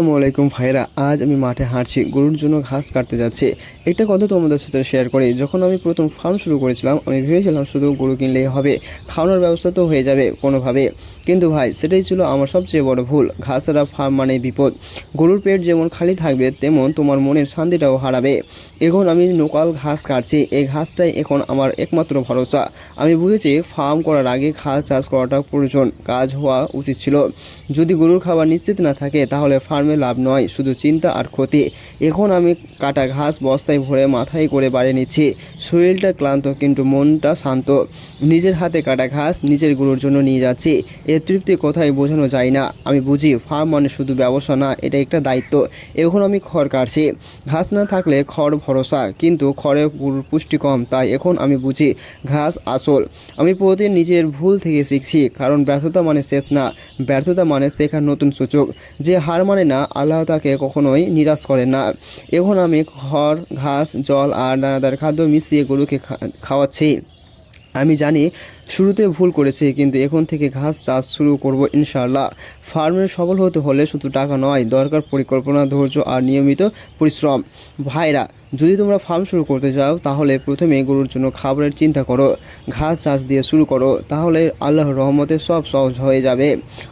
আসসালামু আলাইকুম ভাইরা আজ আমি মাঠে হাঁটছি, গরুর জন্য ঘাস কাটতে যাচ্ছি। একটা কথা তোমাদের সাথে শেয়ার করি, যখন আমি প্রথম ফার্ম শুরু করেছিলাম, আমি ভেবেছিলাম শুধু গরু কিনলেই হবে, খাওয়ানোর ব্যবস্থা তো হয়ে যাবে কোনোভাবে। কিন্তু ভাই, সেটাই ছিল আমার সবচেয়ে বড় ভুল, ঘাস ছাড়া ফার্ম মানে বিপদ। গরুর পেট যেমন খালি থাকবে, তেমন তোমার মনের শান্তিটাও হারাবে। এখন আমি লোকাল ঘাস কাটছি, এই ঘাসটাই এখন আমার একমাত্র ভরসা। আমি বুঝেছি ফার্ম করার আগে ঘাস চাষ করাটা প্রয়োজন, কাজ হওয়া উচিত ছিল। যদি গরুর খাবার নিশ্চিত না থাকে, তাহলে ফার্মে লাভ নয়, শুধু চিন্তা আর ক্ষতি। এখন আমি কাটা ঘাস বস্তায় ভরে মাথায় করে বাড়ি নিচ্ছি। শরীরটা ক্লান্ত কিন্তু মনটা শান্ত। নিজের হাতে কাটা ঘাস নিজের গরুর জন্য নিয়ে যাচ্ছি। এর তৃপ্তি কোথায় বোঝানো যায় না। আমি বুঝি ফার্ম মানে শুধু ব্যবসা না, এটা একটা দায়িত্ব। এখন আমি খড় কাটছি। ঘাস না থাকলে খড় ভরসা, কিন্তু খড়ের গরুর পুষ্টি কম, তাই এখন আমি বুঝি ঘাস আসল। আমি প্রতিদিন নিজের ভুল থেকে শিখছি, কারণ ব্যর্থতা মানে শেষ না। ব্যর্থতা মানে শেখার নতুন সূচক। যে হার মানে না আল্লাহ তাকে কখনোই নিরাশ করে না। এখন আমি খড়, ঘাস, জল আর দানাদার খাদ্য মিশিয়ে গরুকে খাওয়াচ্ছি। আমি জানি শুরুতে ভুল করেছি, কিন্তু এখন থেকে ঘাস চাষ শুরু করব ইনশাআল্লাহ। ফার্মে সফল হতে হলে শুধু টাকা নয়, দরকার পরিকল্পনা, ধৈর্য আর নিয়মিত পরিশ্রম। ভাইরা, যদি তোমরা ফার্ম শুরু করতে চাও, তাহলে প্রথমে গরুর জন্য খাবারের চিন্তা করো, ঘাস চাষ দিয়ে শুরু করো, তাহলে আল্লাহর রহমতে সব সহজ হয়ে যাবে।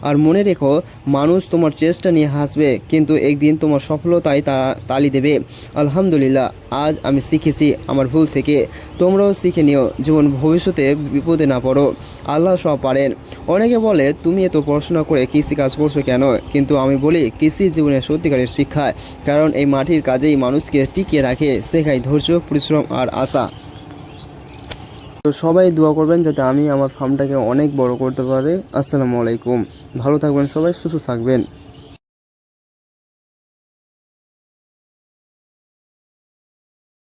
আর মনে রেখো, মানুষ তোমার চেষ্টা নিয়ে হাসবে, কিন্তু একদিন তোমার সফলতায় তারা তালি দেবে। আলহামদুলিল্লাহ, আজ আমি শিখেছি আমার ভুল থেকে। তোমরাও শিখে নিও যেমন ভবিষ্যতে বিপদে না পড়ো। আল্লাহ সব পারেন। অনেকে বলে, তুমি এত পড়াশোনা করে কৃষি কাজ করছ কেন? কিন্তু আমি বলি, কৃষি জীবনের সত্যিকারের শিক্ষা কারণ এই মাটির কাজেই মানুষকে টিকিয়ে রাখে, শেখায় ধৈর্য, পরিশ্রম আর আশা। তো সবাই দোয়া করবেন যাতে আমি আমার ফার্মটাকে অনেক বড় করতে পারি। আসসালামু আলাইকুম। ভালো থাকবেন সবাই, সুস্থ থাকবেন।